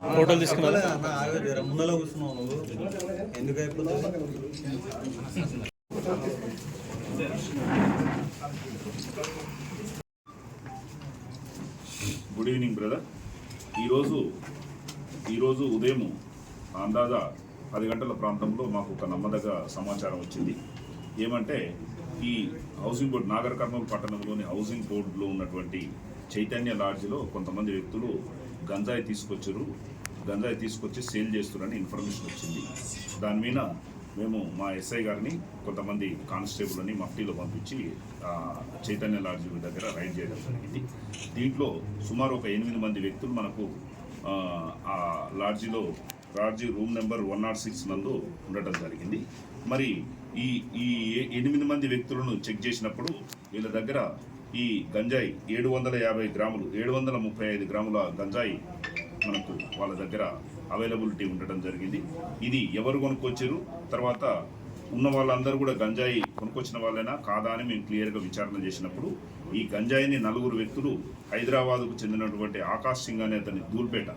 ఫోటోలు కూర్చున్నావు నువ్వు. ఎందుకు అయిపోతుంది గుడ్ ఈవినింగ్ బ్రదర్. ఈరోజు ఈరోజు ఉదయం అందాజా పది గంటల ప్రాంతంలో మాకు ఒక నమ్మదగ్గ సమాచారం వచ్చింది. ఏమంటే ఈ హౌసింగ్ బోర్డ్ నాగర్ కర్నూలు పట్టణంలోని హౌసింగ్ బోర్డులో ఉన్నటువంటి చైతన్య లాడ్జ్లో కొంతమంది వ్యక్తులు గంజాయి తీసుకొచ్చారు. గంజాయి తీసుకొచ్చి సేల్ చేస్తున్నారని ఇన్ఫర్మేషన్ వచ్చింది. దాని మీద మేము మా ఎస్ఐ గారిని కొంతమంది కానిస్టేబుల్ని మఫ్టీలో పంపించి చైతన్య లాడ్జ్ దగ్గర రైడ్ చేయడం జరిగింది. దీంట్లో సుమారు ఒక ఎనిమిది మంది వ్యక్తులు మనకు ఆ, లాడ్జీలో లాడ్జిలో room number one nought six నందు ఉండటం జరిగింది. మరి ఈ ఈ ఎనిమిది మంది వ్యక్తులను చెక్ చేసినప్పుడు వీళ్ళ దగ్గర ఈ గంజాయి ఏడు వందల యాభై గ్రాములు ఏడు వందల ముప్పై ఐదు గ్రాముల గంజాయి మనకు వాళ్ళ దగ్గర అవైలబిలిటీ ఉండటం జరిగింది. ఇది ఎవరు కొనుక్కొచ్చారు? తర్వాత ఉన్న వాళ్ళందరూ కూడా గంజాయి కొనుక్కొచ్చిన వాళ్ళైనా? కాదా అని మేము క్లియర్గా విచారణ చేసినప్పుడు ఈ గంజాయిని నలుగురు వ్యక్తులు హైదరాబాద్కు చెందినటువంటి ఆకాశ్ సింగ్ అనే అతని దూల్పేట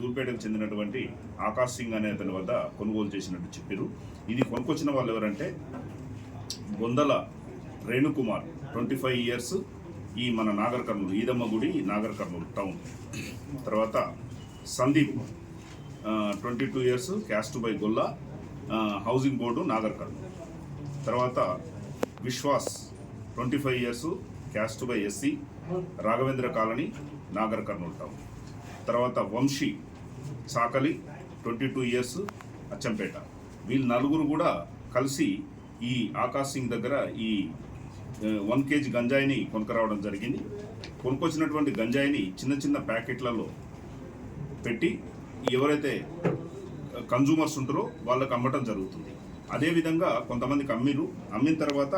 దూల్పేటకు చెందినటువంటి ఆకాశ్ సింగ్ అనే అతని వద్ద కొనుగోలు చేసినట్టు చెప్పారు. ఇది కొనుక్కొచ్చిన వాళ్ళు ఎవరంటే Bondala Renukumar. Twenty five years ఈ మన నాగర్ కర్నూలు ఈదమ్మ గుడి నాగర్ కర్నూలు టౌన్. తర్వాత Sandeep twenty two years caste by Golla housing board Nagar Kurnool తర్వాత Vishwas twenty five years caste by SC Raghavendra colony Nagar Kurnool town. తర్వాత Vamsi Sakali twenty two years Achampet. వీళ్ళు నలుగురు కూడా కలిసి ఈ ఆకాశ్ సింగ్ దగ్గర ఈ వన్ కేజీ గంజాయిని కొనుకరావడం జరిగింది. కొనుక్కొచ్చినటువంటి గంజాయిని చిన్న చిన్న ప్యాకెట్లలో పెట్టి ఎవరైతే కన్జూమర్స్ ఉంటారో వాళ్ళకి అమ్మటం జరుగుతుంది. అదేవిధంగా కొంతమందికి అమ్మిరు అమ్మిన తర్వాత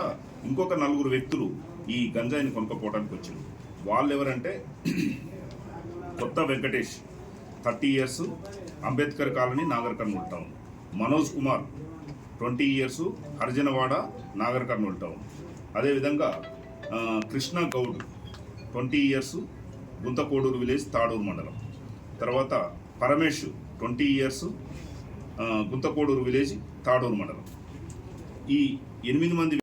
ఇంకొక నలుగురు వ్యక్తులు ఈ గంజాయిని కొనుక్కోపోవడానికి వచ్చారు. వాళ్ళు ఎవరంటే Kotha Venkatesh thirty years Ambedkar colony Nagar Kurnool town. Manoj Kumar twenty years Harijanawada Nagar Kurnool town. అదేవిధంగా Krishna Goud twenty years Guntakodur village Thadur మండలం. తర్వాత Paramesh twenty years Guntakodur village Thadur మండలం. ఈ ఎనిమిది మంది